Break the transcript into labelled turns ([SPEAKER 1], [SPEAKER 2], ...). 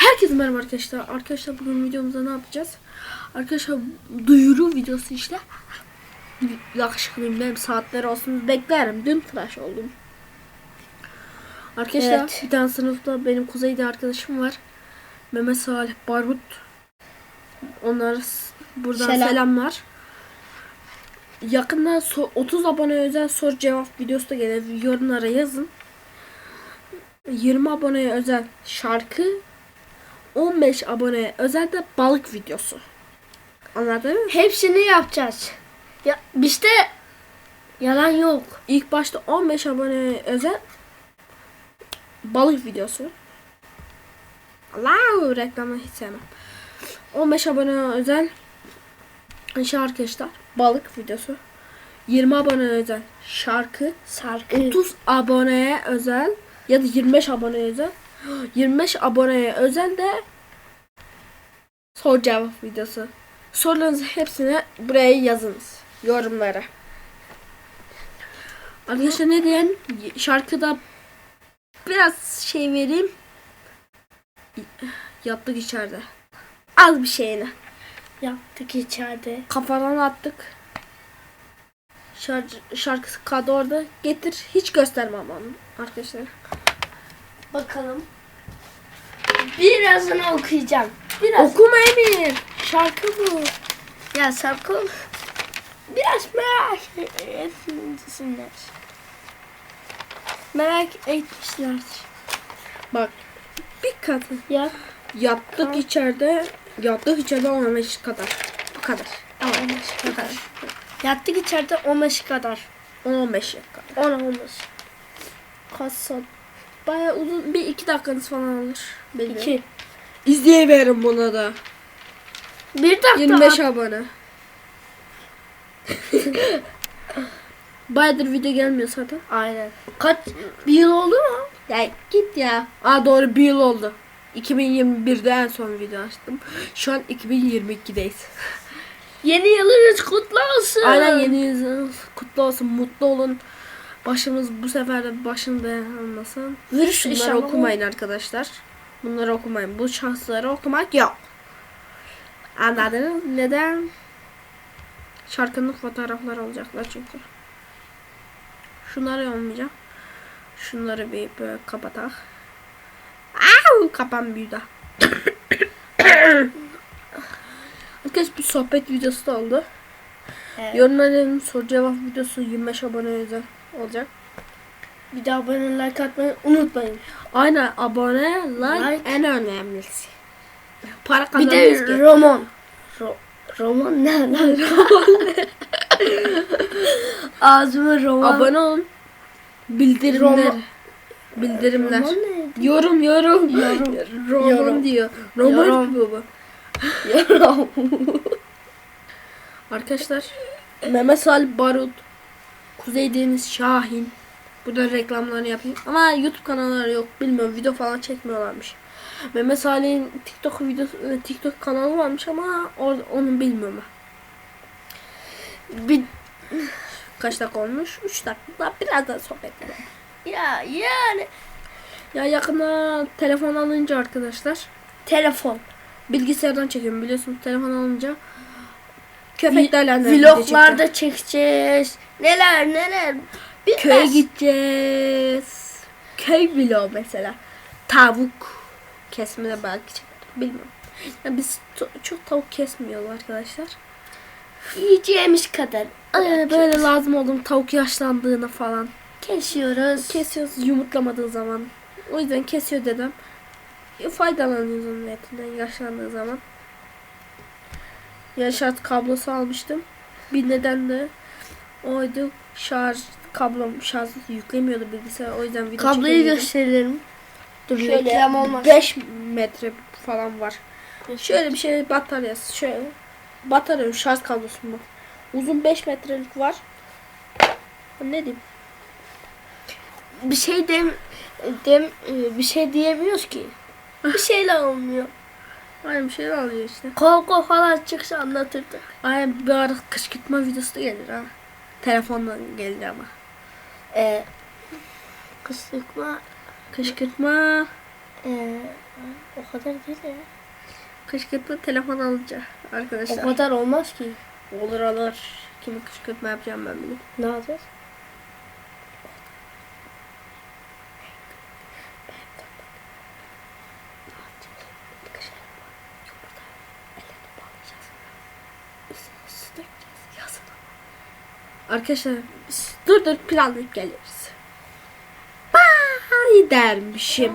[SPEAKER 1] Herkese merhaba arkadaşlar. Arkadaşlar bugün videomuzda ne yapacağız? Arkadaşlar duyuru videosu işte. Yakışıklıyım benim saatler olsun beklerim. Dün tıraş oldum. Arkadaşlar
[SPEAKER 2] Evet.
[SPEAKER 1] bir tane sınıfta benim kuzeyde arkadaşım var. Mehmet Salih Barut. Onlara buradan
[SPEAKER 2] Selam.
[SPEAKER 1] selamlar. Yakında so- 30 abone özel soru cevap videosu da gelir. Yorumlara yazın. 20 aboneye özel şarkı 15 aboneye özel de balık videosu. Anladın mı?
[SPEAKER 2] Hepsini yapacağız. Ya işte yalan yok.
[SPEAKER 1] İlk başta 15 aboneye özel balık videosu. Allah reklamı hiç sevmem. 15 abone özel şey arkadaşlar balık videosu. 20 abone özel şarkı.
[SPEAKER 2] Sarkı.
[SPEAKER 1] 30 aboneye özel ya da 25 aboneye özel 25 aboneye özel de soru cevap videosu. Sorularınızı hepsini buraya yazınız. Yorumlara. Arkadaşlar ne diyen şarkıda biraz şey vereyim. Yaptık içeride. Az bir şeyine.
[SPEAKER 2] Yaptık içeride.
[SPEAKER 1] Kafadan attık. Şarkı, şarkısı kaldı orada. Getir. Hiç göstermem onu arkadaşlar.
[SPEAKER 2] Bakalım. Birazını okuyacağım. Biraz.
[SPEAKER 1] Okuma Emir. Şarkı bu.
[SPEAKER 2] ya Sarkı biraz merak etsinler. Merak etmişler.
[SPEAKER 1] Bak. Bir katı.
[SPEAKER 2] Ya.
[SPEAKER 1] Yattık içeride. Yattık içeride 15 kadar. Bu kadar.
[SPEAKER 2] Ama 15 kadar. Yattık içeride 15 kadar.
[SPEAKER 1] 10-15 dakika.
[SPEAKER 2] 10 olmuş.
[SPEAKER 1] Kaç saat? Baya uzun. Bir iki dakikanız falan alır. Belli.
[SPEAKER 2] 2.
[SPEAKER 1] İzleyiverin buna da.
[SPEAKER 2] Bir dakika.
[SPEAKER 1] 25 abone. Bayağıdır video gelmiyor zaten.
[SPEAKER 2] Aynen. Kaç? Bir yıl oldu mu?
[SPEAKER 1] Ya git ya. Aa doğru bir yıl oldu. 2021'de en son video açtım. Şu an 2022'deyiz.
[SPEAKER 2] Yeni yılınız kutlu olsun.
[SPEAKER 1] Aynen yeni yılınız kutlu olsun, mutlu olun. Başımız bu sefer de başında olmasın.
[SPEAKER 2] Virüs
[SPEAKER 1] Bunları okumayın arkadaşlar. Bunları okumayın. Bu şahsları okumak yok. Anladınız? Neden? Şarkının fotoğrafları olacaklar çünkü. Şunları olmayacak. Şunları bir böyle kapatak. Au, kapan büyüdü. Arkadaşlar bir sohbet videosu da oldu.
[SPEAKER 2] Evet.
[SPEAKER 1] Yorumların soru cevap videosu 25 abone olacak.
[SPEAKER 2] Bir daha abone like atmayı unutmayın.
[SPEAKER 1] Aynen abone, like,
[SPEAKER 2] Like.
[SPEAKER 1] en önemlisi. Para
[SPEAKER 2] Bir
[SPEAKER 1] kazanırız
[SPEAKER 2] de roman. Ro roman ne lan? Ağzıma roman.
[SPEAKER 1] Abone olun. Bildirimler.
[SPEAKER 2] Roman-
[SPEAKER 1] Bildirimler.
[SPEAKER 2] Roman ne?
[SPEAKER 1] Yorum yorum.
[SPEAKER 2] Yorum.
[SPEAKER 1] Roman
[SPEAKER 2] Yorum.
[SPEAKER 1] diyor. Roman
[SPEAKER 2] Yorum.
[SPEAKER 1] bu.
[SPEAKER 2] Yorum.
[SPEAKER 1] Arkadaşlar Mehmet Salih Barut, Kuzey Deniz Şahin. Burada reklamlarını yapayım. Ama YouTube kanalları yok. Bilmiyorum video falan çekmiyorlarmış. Mehmet Salih'in TikTok videosu, e, TikTok kanalı varmış ama or- onu bilmiyorum. ben. Bir kaç dakika olmuş? 3 dakika. Biraz daha sohbet edelim.
[SPEAKER 2] ya yani.
[SPEAKER 1] Ya yakında telefon alınca arkadaşlar
[SPEAKER 2] Telefon.
[SPEAKER 1] bilgisayardan çekiyorum biliyorsunuz telefon alınca köpeklerle.
[SPEAKER 2] Vloglarda çekeceğiz. Neler neler. Bilmez.
[SPEAKER 1] Köye gideceğiz. Köy vlog mesela. Tavuk kesme de belki çekerim. Bilmiyorum. Ya biz çok tavuk kesmiyoruz arkadaşlar.
[SPEAKER 2] Yiyeceğimiz kadar.
[SPEAKER 1] Ee, böyle lazım olduğum tavuk yaşlandığını falan.
[SPEAKER 2] kesiyoruz.
[SPEAKER 1] Kesiyoruz yumurtlamadığı zaman. O yüzden kesiyor dedem. E, Faydalanıyoruz onun etinden yaşlandığı zaman. Yaşat kablosu almıştım. Bir neden de oydu. Şarj kablom şarj yüklemiyordu bilgisayar. O yüzden video
[SPEAKER 2] Kabloyu gösterelim. Dur
[SPEAKER 1] Şöyle
[SPEAKER 2] reklam olmaz.
[SPEAKER 1] 5 metre falan var. Şöyle bir şey bataryası. Şöyle batarya şarj kablosu bu. Uzun 5 metrelik var. Ne diyeyim?
[SPEAKER 2] bir şey dem dem e, bir şey diyemiyoruz ki. Bir şeyle olmuyor.
[SPEAKER 1] Aynı bir şey alıyor işte.
[SPEAKER 2] Koko falan çıksa anlatırdık.
[SPEAKER 1] Ay bir ara kışkırtma videosu da gelir ha. Telefondan gelir ama.
[SPEAKER 2] Ee, kısıkma
[SPEAKER 1] Kışkırtma
[SPEAKER 2] e, O kadar değil ya.
[SPEAKER 1] Kışkırtma telefon alınca
[SPEAKER 2] O
[SPEAKER 1] arkadaşlar.
[SPEAKER 2] kadar olmaz ki.
[SPEAKER 1] Olur olur. Kimi kışkırtma yapacağım ben biliyorum.
[SPEAKER 2] Ne yapacağız?
[SPEAKER 1] Arkadaşlar dur dur planlayıp geliriz. Bye dermişim.